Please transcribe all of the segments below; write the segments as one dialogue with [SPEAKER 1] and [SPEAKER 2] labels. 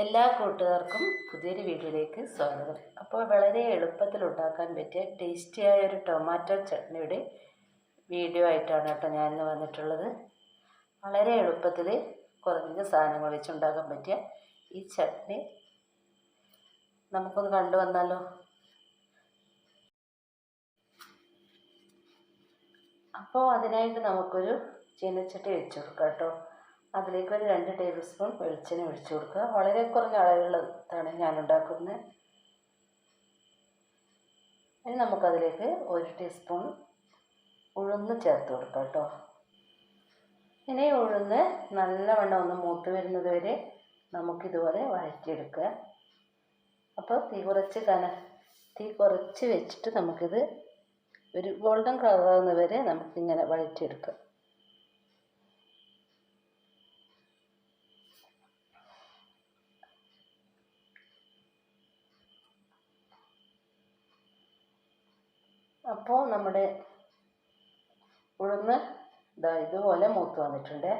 [SPEAKER 1] എല്ലാ കൂട്ടുകാർക്കും പുതിയൊരു വീഡിയോയിലേക്ക് സ്വാഗതം. അപ്പോൾ വളരെ എളുപ്പത്തിൽ ഉണ്ടാക്കാൻ പറ്റിയ ടേസ്റ്റിയായ ഒരു ടൊമാറ്റോ ചട്നിയുടെ വീഡിയോ ആയിട്ടാണ് കേട്ടോ ഞാൻ ഇന്ന് വന്നിട്ടുള്ളത്. വളരെ എളുപ്പത്തിൽ കുറഞ്ഞ സാധനങ്ങൾ വെച്ചുണ്ടാക്കാൻ പറ്റിയ ഈ ചട്നി നമുക്കൊന്ന് കണ്ടു വന്നാലോ? അപ്പോൾ അതിനായിട്ട് നമുക്കൊരു ചീനച്ചട്ടി വെച്ച് കൊടുക്കാം കേട്ടോ. അതിലേക്ക് ഒരു രണ്ട് ടേബിൾ സ്പൂൺ വെളിച്ചെണ്ണ ഒഴിച്ചു കൊടുക്കുക. വളരെ കുറഞ്ഞ അളവിലുള്ളതാണ് ഞാൻ ഉണ്ടാക്കുന്നത്. ഇനി നമുക്കതിലേക്ക് ഒരു ടീസ്പൂൺ ഉഴുന്ന് ചേർത്ത് കൊടുക്കാം കേട്ടോ. ഇനി ഉഴുന്ന് നല്ലവണ്ണം ഒന്ന് മൂത്ത് വരുന്നത് വരെ നമുക്കിതുപോലെ വഴറ്റിയെടുക്കുക. അപ്പോൾ തീ കുറച്ച് കന തീ കുറച്ച് വെച്ചിട്ട് നമുക്കിത് ഒരു ഗോൾഡൻ കളർ ആകുന്ന വരെ നമുക്കിങ്ങനെ വഴറ്റിയെടുക്കാം. അപ്പോൾ നമ്മുടെ ഉഴുന്ന് ഇതാ ഇതുപോലെ മൂത്ത് വന്നിട്ടുണ്ട്.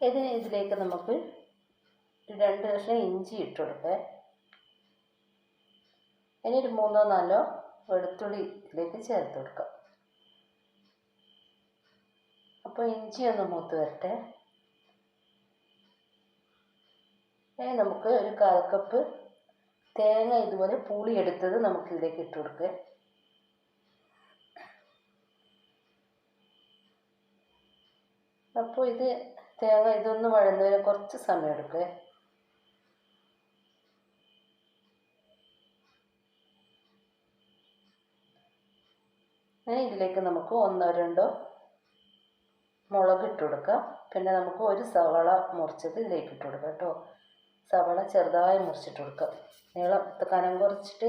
[SPEAKER 1] ഇതിന് ഇതിലേക്ക് നമുക്ക് രണ്ട് കഷ്ണം ഇഞ്ചി ഇട്ട് കൊടുക്കുക ഇനി ഒരു മൂന്നോ നാലോ വെളുത്തുള്ളി ഇതിലേക്ക് ചേർത്ത് കൊടുക്കാം. അപ്പോൾ ഇഞ്ചി ഒന്ന് മൂത്ത് വരട്ടെ. ഇനി നമുക്ക് ഒരു കാൽ കപ്പ് തേങ്ങ ഇതുപോലെ പുളിയെടുത്തത് നമുക്ക് ഇതിലേക്ക് ഇട്ട് കൊടുക്കുക അപ്പോൾ ഇത് തേങ്ങ ഇതൊന്ന് വഴന്നതിന് കുറച്ച് സമയം എടുക്കുക ഇതിലേക്ക് നമുക്ക് ഒന്നോ രണ്ടോ മുളക് ഇട്ട് കൊടുക്കാം. പിന്നെ നമുക്ക് ഒരു സവാള മുറിച്ചത് ഇതിലേക്ക് ഇട്ട് കൊടുക്കാം കേട്ടോ. സവാള ചെറുതായി മുറിച്ചിട്ട് കൊടുക്കുക നീളം കനം കുറച്ചിട്ട്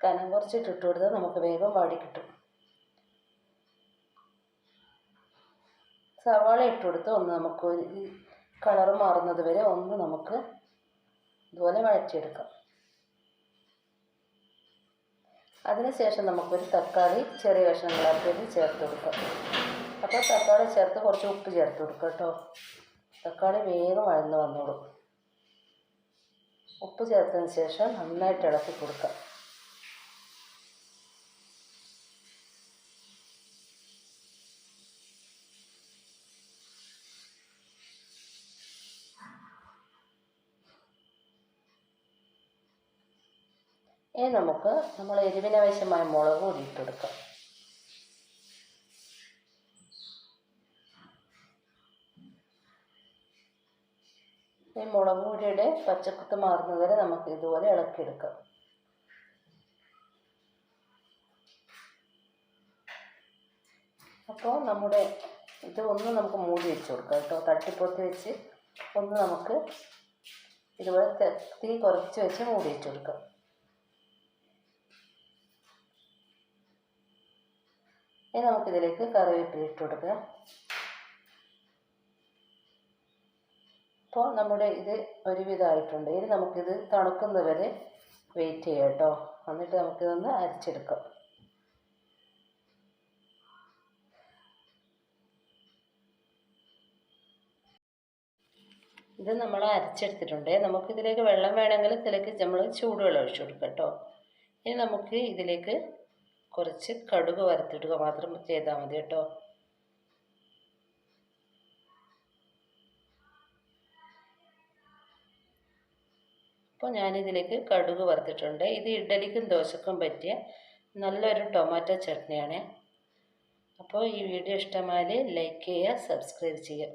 [SPEAKER 1] കനം കുറച്ചിട്ട് ഇട്ട് കൊടുത്താൽ നമുക്ക് വേഗം വാടി കിട്ടും. സവാള ഇട്ട് കൊടുത്ത് ഒന്ന് നമുക്ക് ഈ കളർ മാറുന്നത് വരെ ഒന്ന് നമുക്ക് ഇതുപോലെ വഴറ്റിയെടുക്കാം. അതിനുശേഷം നമുക്കൊരു തക്കാളി ചെറിയ കഷ്ണങ്ങളാക്കിയത് ചേർത്ത് കൊടുക്കാം. അപ്പോൾ തക്കാളി ചേർത്ത് കുറച്ച് ഉപ്പ് ചേർത്ത് കൊടുക്കാം കേട്ടോ. തക്കാളി വേഗം വഴന്ന് വന്നോളും. ഉപ്പ് ചേർത്തതിന് ശേഷം നന്നായിട്ട് ഇളക്കി കൊടുക്കാം ഇനി നമുക്ക് നമ്മൾ എരിവിനാവശ്യമായ മുളക് കൂടി ഇട്ട് ഈ മുളക് പൊടിയുടെ പച്ചക്കുത്ത് മാറുന്നത് വരെ നമുക്ക് ഇതുപോലെ ഇളക്കിയെടുക്കാം. അപ്പോൾ നമ്മുടെ ഇത് ഒന്ന് നമുക്ക് മൂടി വെച്ച് കൊടുക്കാം കേട്ടോ. തട്ടിപ്പൊത്തി വെച്ച് ഒന്ന് നമുക്ക് ഇതുപോലെ തീ കുറച്ച് വെച്ച് മൂടി വെച്ച് കൊടുക്കാം. ഇനി നമുക്കിതിലേക്ക് കറിവേപ്പില ഇട്ട് കൊടുക്കാം. അപ്പോൾ നമ്മുടെ ഇത് ഒരുവിധമായിട്ടുണ്ട്. ഇനി നമുക്കിത് തണുക്കുന്നത് വരെ വെയിറ്റ് ചെയ്യാം കേട്ടോ. എന്നിട്ട് നമുക്കിതൊന്ന് അരച്ചെടുക്കാം. ഇത് നമ്മൾ അരച്ചെടുത്തിട്ടുണ്ട്. നമുക്കിതിലേക്ക് വെള്ളം വേണമെങ്കിൽ ഇതിലേക്ക് നമ്മൾ ചൂടുവെള്ളം ഒഴിച്ചു കൊടുക്കാം കേട്ടോ. ഇനി നമുക്ക് ഇതിലേക്ക് കുറച്ച് കടുക് വറുത്തിടുക. മാത്രം ചെയ്താൽ മതി കേട്ടോ. അപ്പോൾ ഞാനിതിലേക്ക് കടുക് വറുത്തിട്ടുണ്ട്. ഇത് ഇഡലിക്കും ദോശക്കും പറ്റിയ നല്ലൊരു ടൊമാറ്റോ ചട്നിയാണ്. അപ്പോൾ ഈ വീഡിയോ ഇഷ്ടമായാൽ ലൈക്ക് ചെയ്യുക സബ്സ്ക്രൈബ് ചെയ്യുക.